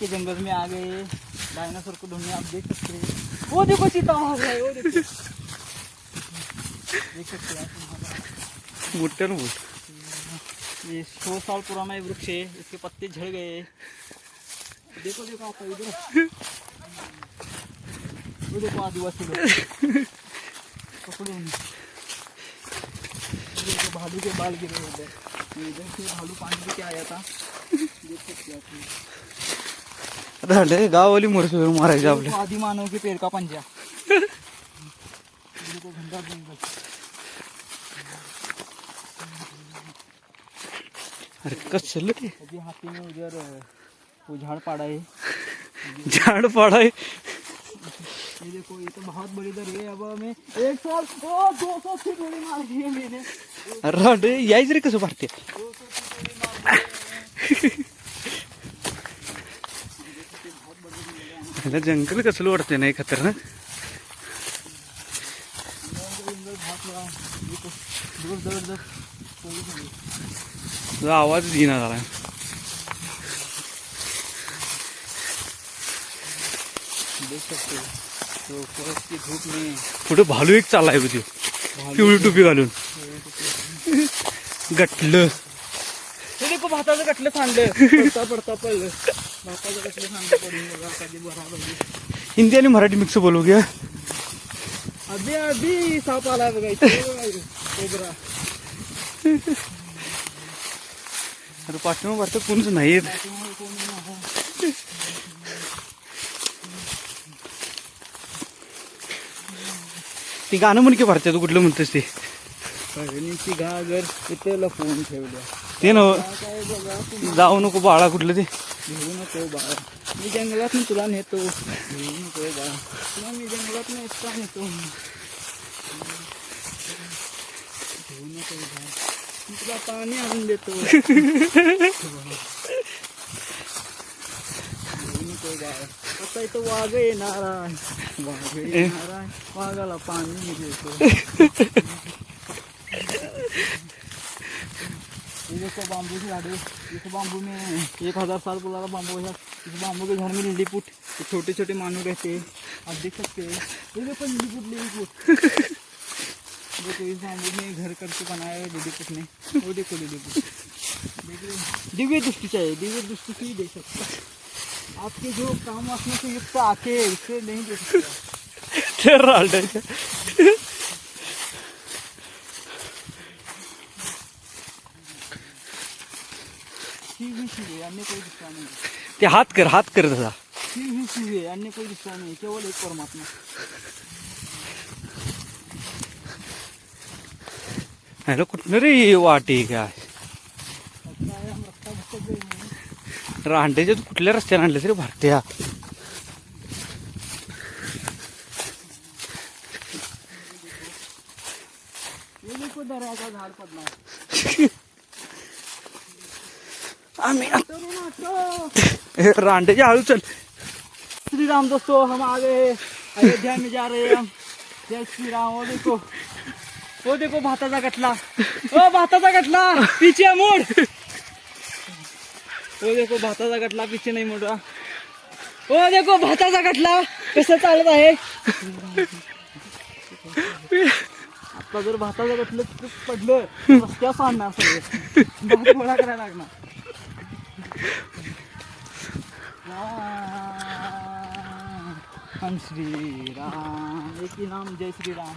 के जंगल में आ गए। डायनासोर को ढूँढने आप देख सकते हैं। वो देखो चीता वहाँ है वो देखो। देख सकते हैं आप ये सौ साल पुराना ये वृक्ष है इसके पत्ते झड़ गए। देखो देखो आप इधर। वो देखो आदिवासी लोग पकड़ो देखो भालू के बाल गिरे हुए इधर से भालू पानी आया था। देख सकते आप ये। झाले गाववाली मोरस आपले आदि मानव के पेड़ का पंजा। देखो जंगल अरे कसलं ते वो झाड़ पाड़ा है झाड पाडाय ये देखो ये तो बहुत बड़ी दर है अब हमें एक साल ओ दो सौ से गोली मार दी है मैंने रांडे यायच रे कसं भारते है। ह्याला जंगल कसलं वाटते नाही खतरनाक है। देखो दूर दूर है। आवाज येईना झाला देख सकते तो सूरज की धूप में पुढे भालू एक चाललाय बघ त्यो. पिवळी टोपी घालून. गटलं. हे देखो भाताचं कटलं सांडलं. पडता पडता पडलं. भाताचं कटलं सांडलं पडून बघा कधी बरोबर हिंदी आणि मराठी मिक्स बोलू घ्या. अभी अभी साप आला बघा इथे बघा इथे. कोबरा. अरे भारतात कोणच नाही ती गाणं म्हण की भारतात कुठलं म्हणतेस ते? पहिलीची घागर इथे लपवून ठेवल्या. ते ना काय बघा तुम्ही. जाऊ नको बाळा कुठलं ते? घेऊ नको बाळा. मी जंगलात तुला नेतो. घेऊ नको बाळा. तुला मी जंगलात नेता नेतो. घेऊ नको बाळा. मी तुला पाणी आणून देतो. देखो बाम्बू इस बाम्बू में एक हज़ार साल पुराना बाम्बू है। इस बाम्बू के झाड़ में लिलीपुट छोटे छोटे मानू रहते हैं। आप देख सकते हैं। ये देखो लिलीपुट लिलीपुट देखो इस बाम्बू में घर करके बनाया है लिलीपुट ने। वो देखो लिलीपुट दिव्य दृष्टि चाहिए। दिव्य दृष्टि से ही देख सकते आपके जो काम वासना से युक्त आके उससे नहीं देख सकते। अन्य कोई नहीं ते हात कर हात कर ही शिव है अन्य कोई दूसरा नहीं केवल एक परमात्मा। ह्याला कुठनं रे वाटे काय हैं तू कुठल्या रस्त्याने आणले तरी भारत्या. झाड़ आम्ही चलो हळू चल. श्री राम हम आ गए अयोध्या में जा रहे हम. जय श्री राम देखो. ओ देखो भाताचा गटला ओ भाताचा गटला पीछे मोड़ ओ देखो भाताचा गटला पिच्छे नाही मोठा ओ देखो भाताचा गटला. कसं चालत आहे? आता जर भाताचं गटलं तर पडलं रस्त्या सांडणार सगळे. भात गोळा करायला लागणार. राम श्री राम. एक नाम जय श्री राम.